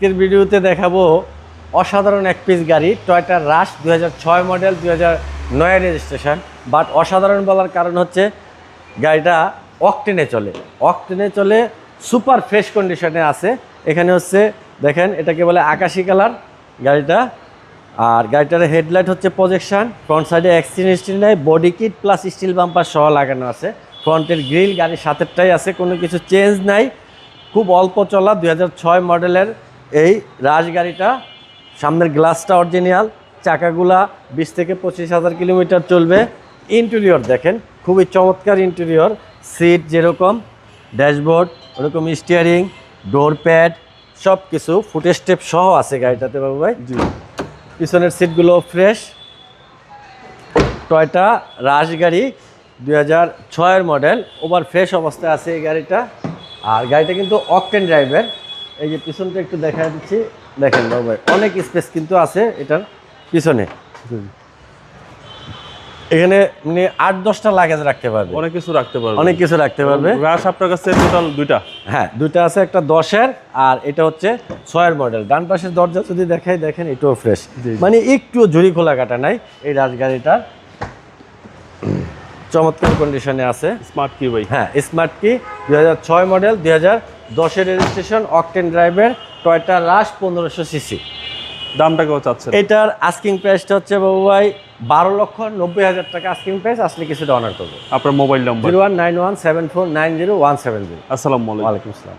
আজকের ভিডিওতে দেখাবো অসাধারণ এক পিস গাড়ি টয়টা রাশ দু মডেল দু নয় রেজিস্ট্রেশন বাট অসাধারণ বলার কারণ হচ্ছে গাড়িটা অকটেনে চলে। অকটেনে চলে সুপার ফ্রেশ কন্ডিশনে আছে। এখানে হচ্ছে, দেখেন, এটাকে বলে আকাশি কালার গাড়িটা। আর গাড়িটার হেডলাইট হচ্ছে প্রজেকশন ফ্রন্ট সাইডে অ্যাক্সিডেন্ট স্টিল নাই body kit plus steel bumper সহ লাগানো আছে। ফ্রন্টের গ্রিল গাড়ির সাথেরটাই আছে, কোনো কিছু চেঞ্জ নাই। খুব অল্প চলা ছয় মডেলের এই রাজ গাড়িটা সামনের গ্লাসটা অরিজিনাল চাকাগুলা বিশ থেকে পঁচিশ হাজার কিলোমিটার চলবে। ইন্টেরিয়র দেখেন খুবই চমৎকার ইন্টেরিয়র সিট যেরকম ড্যাশবোর্ড ওরকম স্টিয়ারিং ডোর প্যাড সব কিছু ফুটে স্টেপ সহ আছে গাড়িটাতে বাবু ভাই। জি। পিছনের সিটগুলো ফ্রেশ টয়টা রাশ গাড়ি দুই হাজার ছয়ের মডেল ওভার ফ্রেশ অবস্থায় আছে এই গাড়িটা। আর গাড়িটা কিন্তু অকটেন ড্রাইভের এই যে পিছনটা একটু দেখা দিচ্ছি। দেখেন বাবু অনেক স্পেস কিন্তু আছে এটার পিছনে। এখানে মানে আট দশটা লাগেজ রাখতে পারবে। অনেক কিছু রাখতে পারবে। অনেক কিছু রাখতে পারবে। রাশ আপনার কাছে টোটাল দুইটা। হ্যাঁ দুইটা আছে একটা দশের আর এটা হচ্ছে ছয়ের মডেল ডান পাশের দরজা যদি দেখাই দেখেন এটাও ফ্রেশ মানে একটু ঝুড়ি খোলা কাটা নাই এই রাজগাড়িটার চমৎকার কন্ডিশনে আছে। স্মার্ট কি ভাই। হ্যাঁ স্মার্ট কি দুই ছয় মডেল দুই হাজার দশের রেজিস্ট্রেশন অকটেন ড্রাইভের টয়টা লাস্ট পনেরোশো সিসি দামটা কেউ চাচ্ছেন? এটার আস্কিং প্রাইসটা হচ্ছে বাবু ভাই বারো লক্ষ নব্বই হাজার টাকা আস্কিং প্রাইস আসলে কিছুটা অনার করব। আপনার mobile number zero one nine one seven four nine zero one seven zero. আসসালামু আলাইকুম। আসসালাম।